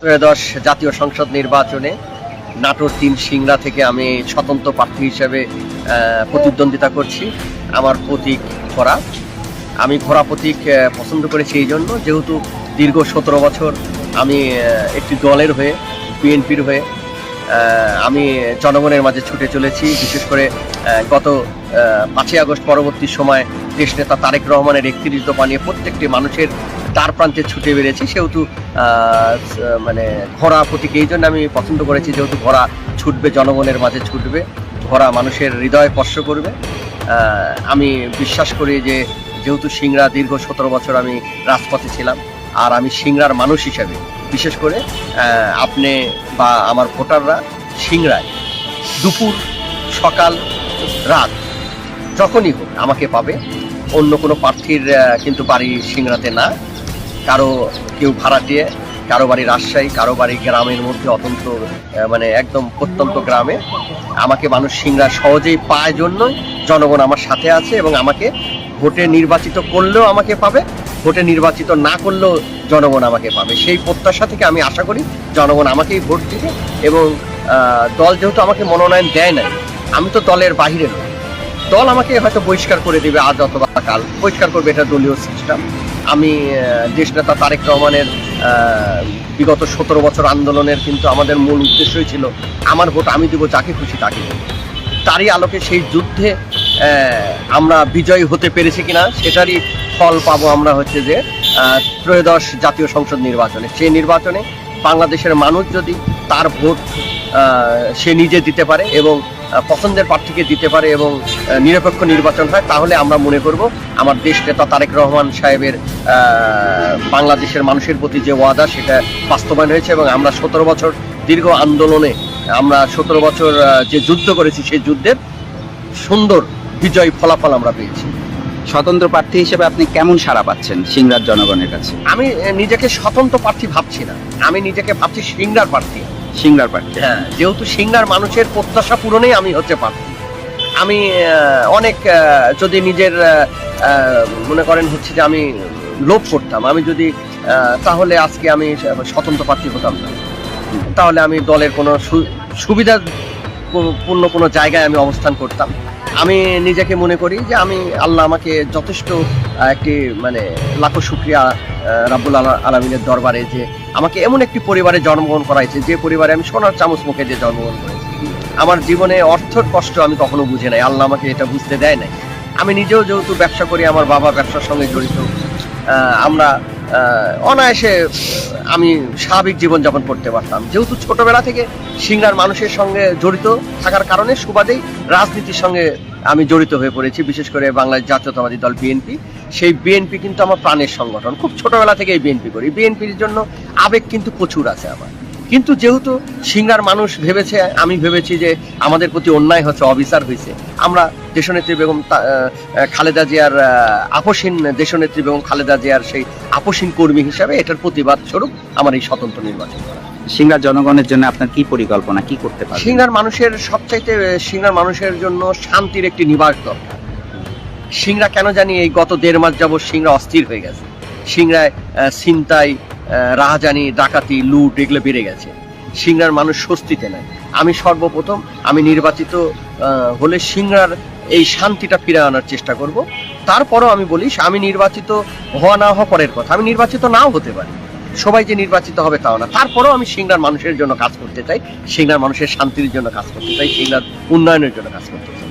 ত্রয়োদশ জাতীয় সংসদ নির্বাচনে নাটোর তিন সিংড়া থেকে আমি স্বতন্ত্র প্রার্থী হিসেবে প্রতিদ্বন্দ্বিতা করছি। আমার প্রতীক ঘোড়া। আমি ঘোড়া প্রতীক পছন্দ করেছি এই জন্য। যেহেতু দীর্ঘ সতেরো বছর আমি একটি দলের হয়ে, বিএনপির হয়ে আমি জনগণের মাঝে ছুটে চলেছি, বিশেষ করে গত পাঁচই আগস্ট পরবর্তী সময় দেশনেতা তারেক রহমানের একত্রিশ দফা নিয়ে প্রত্যেকটি মানুষের তার প্রান্তে ছুটে বেড়েছি। সেহেতু মানে ঘোড়া প্রতীক, এই জন্য আমি পছন্দ করেছি যেহেতু ঘোড়া ছুটবে, জনগণের মাঝে ছুটবে, ঘোড়া মানুষের হৃদয় স্পর্শ করবে। আমি বিশ্বাস করি যে, যেহেতু সিংড়া দীর্ঘ সতেরো বছর আমি রাজপথে ছিলাম, আর আমি সিংড়ার মানুষ হিসেবে বিশেষ করে আপনি বা আমার ভোটাররা সিংড়ায় দুপুর, সকাল, রাত যখনই হোক আমাকে পাবে। অন্য কোনো প্রার্থীর কিন্তু বাড়ি সিংড়াতে না। কারও কেউ ভাড়াটিয়ে কারও বাড়ি রাজশাহী, কারও বাড়ি গ্রামের মধ্যে অত্যন্ত মানে একদম প্রত্যন্ত গ্রামে। আমাকে মানুষ সিংড়া সহজেই পায় জন্যই জনগণ আমার সাথে আছে এবং আমাকে ভোটে নির্বাচিত করলেও আমাকে পাবে। ভোটে নির্বাচিত না করলেও জনগণ আমাকে পাবে। সেই প্রত্যাশা থেকে আমি আশা করি জনগণ আমাকেই ভোট দিবে এবং দল যেহেতু আমাকে মনোনয়ন দেয় নাই আমি তো দলের বাহিরে নই। দল আমাকে হয়তো বহিষ্কার করে দেবে আজ অথবা কাল। বহিষ্কার করবে এটা দলীয় সিস্টেম আমি আহ, দেশনেতা তারেক রহমানের বিগত সতেরো বছর আন্দোলনের কিন্তু আমাদের মূল উদ্দেশ্যই ছিল আমার ভোট আমি দিব যাকে খুশি তাকে। তারই আলোকে সেই যুদ্ধে আমরা বিজয়ী হতে পেরেছি কিনা সেটারই ফল পাবো আমরা হচ্ছে যে ত্রয়োদশ জাতীয় সংসদ নির্বাচনে। সেই নির্বাচনে বাংলাদেশের মানুষ যদি তার ভোট সে নিজে দিতে পারে এবং পছন্দের প্রার্থীকে দিতে পারে এবং নিরপেক্ষ নির্বাচন হয়, তাহলে আমরা মনে করব আমার দেশ নেতা তারেক রহমান সাহেবের বাংলাদেশের মানুষের প্রতি যে ওয়াদা, সেটা বাস্তবায়ন হয়েছে এবং আমরা সতেরো বছর দীর্ঘ আন্দোলনে আমরা সতেরো বছর যে যুদ্ধ করেছি সেই যুদ্ধের সুন্দর বিজয় ফলাফল আমরা পেয়েছি। স্বতন্ত্র প্রার্থী হিসেবে আপনি কেমন সাড়া পাচ্ছেন সিংরার জনগণের কাছে? আমি নিজেকে স্বতন্ত্র প্রার্থী ভাবছি না। আমি নিজেকে ভাবছি সিংড়ার প্রার্থী। সিংরার প্রার্থী। হ্যাঁ যেহেতু সিংড়ার মানুষের প্রত্যাশা পূরণেই আমি হচ্ছে প্রার্থী। আমি অনেক যদি নিজের মনে করেন হচ্ছে যে আমি লোভ করতাম আমি যদি তাহলে আজকে আমি স্বতন্ত্র প্রার্থী হতাম না। তাহলে আমি দলের কোনো সুবিধা পূর্ণ কোনো জায়গায় আমি অবস্থান করতাম। আমি নিজেকে মনে করি যে আমি আল্লাহ আমাকে যথেষ্ট একটি মানে লাখো শুক্রিয়া আলা- আলমিনের দরবারে যে আমাকে এমন একটি পরিবারে জন্মগ্রহণ করাইছে, যে পরিবারে আমি সোনার চামচ মুখে যে জন্মগ্রহণ করেছি। আমার জীবনে অর্থর কষ্ট আমি কখনো বুঝে নাই, আল্লাহ আমাকে এটা বুঝতে দেয় নাই। আমি নিজেও যেহেতু ব্যবসা করি, আমার বাবা ব্যবসার সঙ্গে জড়িত আমরা অনায়াসে আমি স্বাভাবিক জীবনযাপন করতে পারতাম। যেহেতু ছোটবেলা থেকে সিংড়ার মানুষের সঙ্গে জড়িত থাকার কারণে সুবাদেই রাজনীতির সঙ্গে আমি জড়িত হয়ে পড়েছি, বিশেষ করে বাংলাদেশ জাতীয়তাবাদী দল বিএনপি। সেই বিএনপি কিন্তু আমার প্রাণের সংগঠন। খুব ছোটবেলা থেকেই বিএনপি করি। বিএনপির জন্য আবেগ কিন্তু প্রচুর আছে আমার। কিন্তু যেহেতু সিংড়ার মানুষ ভেবেছে আমি ভেবেছি যে আমাদের প্রতি অন্যায় হচ্ছে অবিচার হয়েছে। আমরা দেশনেত্রী বেগম খালেদা জিয়ার আহ, আপসীন দেশনেত্রী বেগম খালেদা জিয়ার সেই আপসীন কর্মী হিসাবে এটার প্রতিবাদ স্বরূপ আমার এই স্বতন্ত্র নির্বাচন করা। জনগণের জন্য আপনার কি পরিকল্পনা কি করতে পারবেন? সিংড়ার মানুষের সবচাইতে সিংড়ার মানুষের জন্য শান্তির একটি নিবাস দরকার। সিংড়া কেন জানি এই গত দেড় মাস যাবৎ সিংড়া অস্থির হয়ে গেছে। সিংড়ায় ছিনতাই আহ, রাহাজানি, ডাকাতি, লুট এগুলো বেড়ে গেছে। সিংড়ার মানুষ স্বস্তিতে নেয়। আমি সর্বপ্রথম, আমি নির্বাচিত হলে সিংড়ার এই শান্তিটা ফিরে আনার চেষ্টা করব। তারপরও আমি বলি, আমি নির্বাচিত হওয়া না হওয়া পরের কথা। আমি নির্বাচিত নাও হতে পারি। সবাই যে নির্বাচিত হবে তাও না। তারপরেও আমি সিংড়ার মানুষের জন্য কাজ করতে চাই, সিংড়ার মানুষের শান্তির জন্য কাজ করতে চাই, সিংড়ার উন্নয়নের জন্য কাজ করতে চাই।